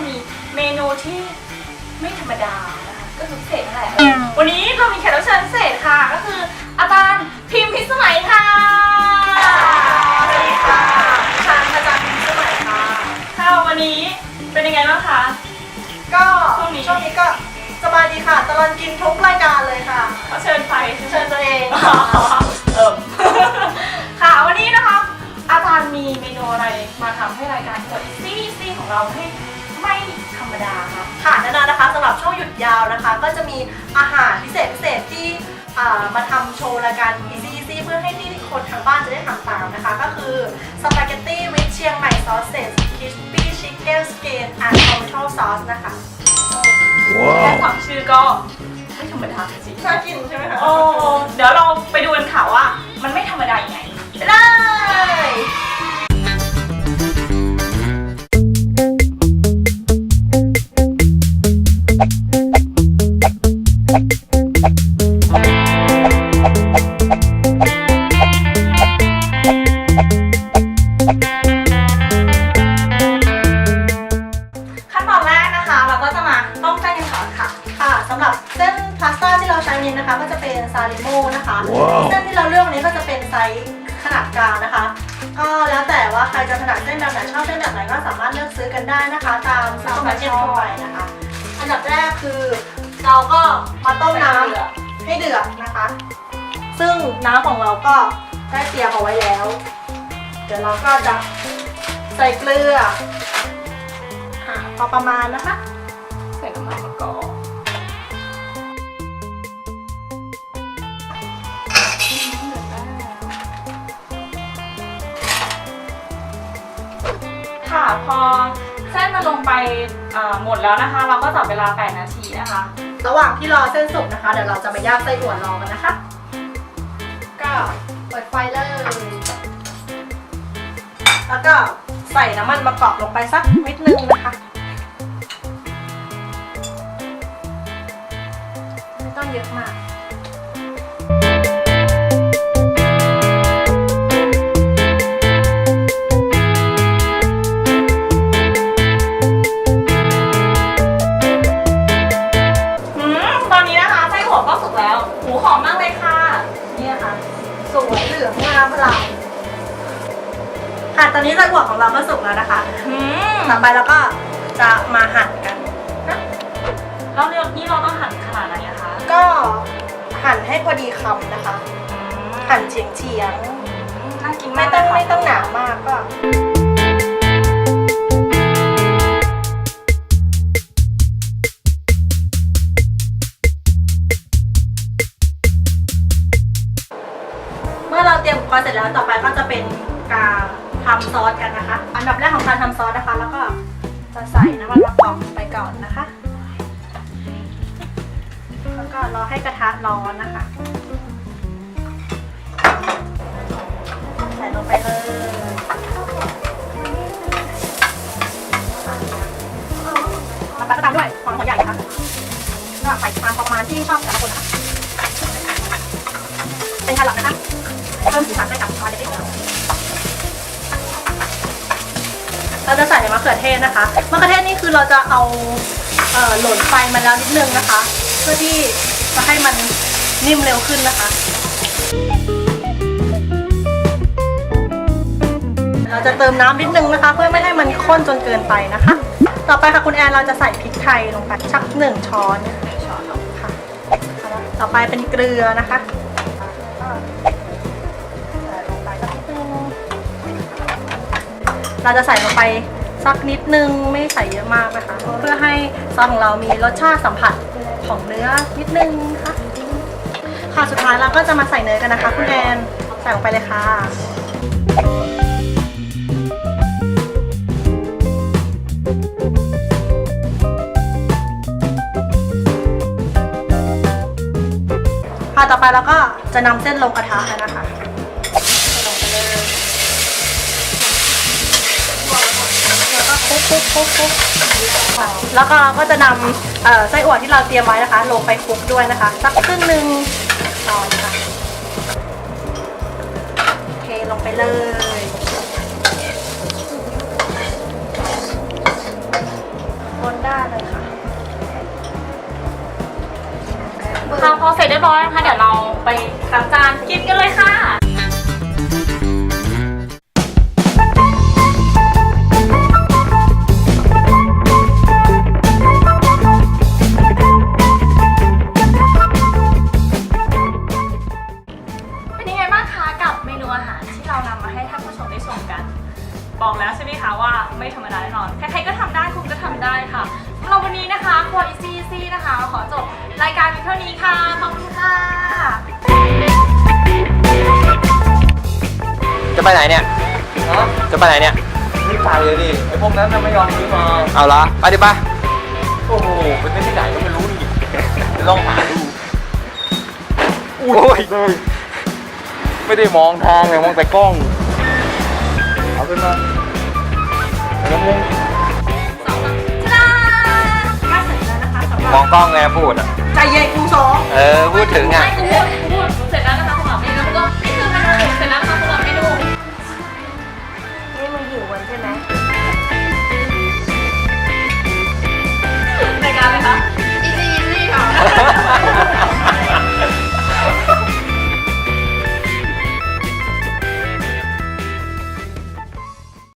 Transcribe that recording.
เราก็จะมีเมนูที่ไม่ธรรมดานะคะก็คือพิเศษนั่นแหละวันนี้เรามีแขกรับเชิญพิเศษค่ะ ก็คืออาจารย์พิมพ์พิสมัยค่ะ หารพิเศษพิเศษที่อ่ามาทำโชว์รายการ Easy Easy เพื่อให้ที่คนทางบ้านจะได้ทำตามนะคะ ก็คือสปาเกตตี้วิ h เชียงใหม่ซอสเซสคิสปี้ชิคเก้นสเกนแอนด์ทอมโทซอสนะคะแค่ฟังชื่อก็ไม่ธรรมดาจริงน่ากินใช่ไหมคะโอ้เดี๋ยวเราไปดูกันค่ะว่า มันไม่ธรรมดายั เราใช้นี้นะคะก็จะเป็นซาลิโมนะคะเส้นที่เราเลือกวันนี้ก็จะเป็นไซส์ขนาดกลางนะคะ ก็แล้วแต่ว่าใครจะถนัดเส้นแบบไหนชอบเส้นแบบไหนก็สามารถเลือกซื้อกันได้นะคะ ตามซูเปอร์มาร์เก็ตทั่วไปนะคะ อันดับแรกคือเราก็มาต้มน้ำให้เดือดนะคะ ซึ่งน้ำของเราก็ได้เตรียมเอาไว้แล้ว เดี๋ยวเราก็จะใส่เกลืออะพอประมาณนะคะ พอเส้นมันลงไปหมดแล้วนะคะ เราก็จับเวลา 8 นาทีนะคะ ระหว่างที่รอเส้นสุกนะคะ เดี๋ยวเราจะมาย่างไส้อั่วรอกันนะคะ ก็เปิดไฟเลยแล้วก็ใส่น้ำมันมะกอกลงไปสักนิดนึงนะคะ ค่ะ ตอนนี้ไส้อั่วของเราก็สุกแล้วนะคะ อืมต่อไปเราก็จะมาหั่นกัน แล้วเดี๋ยวนี้เราต้องหั่นขนาดไหนอะคะก็หั่นให้พอดีคำนะคะ หั่นเฉียงเฉียงน่ากินๆมาไม่กต้องเลยค่ะไม่ต้องหนามากก็เมื่อเราเตรียมอุปกรณ์เสร็จแล้วต่อไปก็จะเป็นการ ทำซอสกันนะคะ อันดับแรกของการทำซอสนะคะ แล้วก็จะใส่น้ำมันมะกอกไปก่อนนะคะ แล้วก็รอให้กระทะร้อนนะคะ ใส่ลงไปเลยมาตัดตามด้วยความหัวใหญ่นะคะก็ใส่ตามประมาณที่ชอบแต่ละคนนะคะ เป็นแครอทนะคะ เพิ่มสีสันให้กับซอสเด็กๆ เราจะใส่มะเขือเทศนะคะมะเขือเทศนี่คือเราจะเอาเอ่อหล่นไฟมาแล้วนิดนึงนะคะ เพื่อที่จะให้มันนิ่มเร็วขึ้นนะคะ เราจะเติมน้ำนิดนึงนะคะ เพื่อไม่ให้มันข้นจนเกินไปนะคะ ต่อไปค่ะคุณแอนเราจะใส่พริกไทยลงไปสักหนึ่งช้อนช้อนค่ะ ต่อไปเป็นเกลือนะคะ เราจะใส่ลงไปสักนิดนึงไม่ใส่เยอะมากนะคะ เพื่อให้ซอสของเรามีรสชาติสัมผัสของเนื้อนิดนึงนะคะค่ะสุดท้ายเราก็จะมาใส่เนยกันนะคะคุณแอนใส่ลงไปเลยค่ะ ค่ะต่อไปเราก็จะนำเส้นลงกระทะแล้วนะคะ คลุกคลุกคลุกค่ะแล้วก็เราก็จะนำเอ่อไส้อั่วที่เราเตรียมไว้นะคะ ลงไปคลุกด้วยนะคะ สักครึ่งหนึ่งช้อนค่ะโอเคลงไปเลยได้านเลยค่ะค่ะพอเสร็จเรียบร้อยนะคะ เดี๋ยวเราไปตักจานกินกันเลยค่ะ เรานำมาให้ท่านผู้ชมได้ชมกัน บอกแล้วใช่ไหมคะว่าไม่ธรรมดาแน่นอน ใครๆก็ทำได้คุณก็ทำได้ค่ะสำหรับวันนี้นะคะครัวอีซี่ซี่นะคะขอจบรายการเพียงเท่านี้ค่ะ ขอบคุณค่ะจะไปไหนเนี่ยฮะจะไปไหนเนี่ยนี่ไปเลยดิ ไอ้พวกนั้นน่ะไม่ยอมซื้อมา เอาละไปดิปะโอ้โหเป็นที่ไหนก็ไม่รู้นี่จะลองหาดู โอ้ย ไม่ได้มองทางเลยมองแต่กล้อง เอาขึ้นมาแล้วนึงมองกล้องไงพูดอะใจเย็นครูสองเออพูดถึงอ่กูพูดพูดเสร็จแล้วนะคะ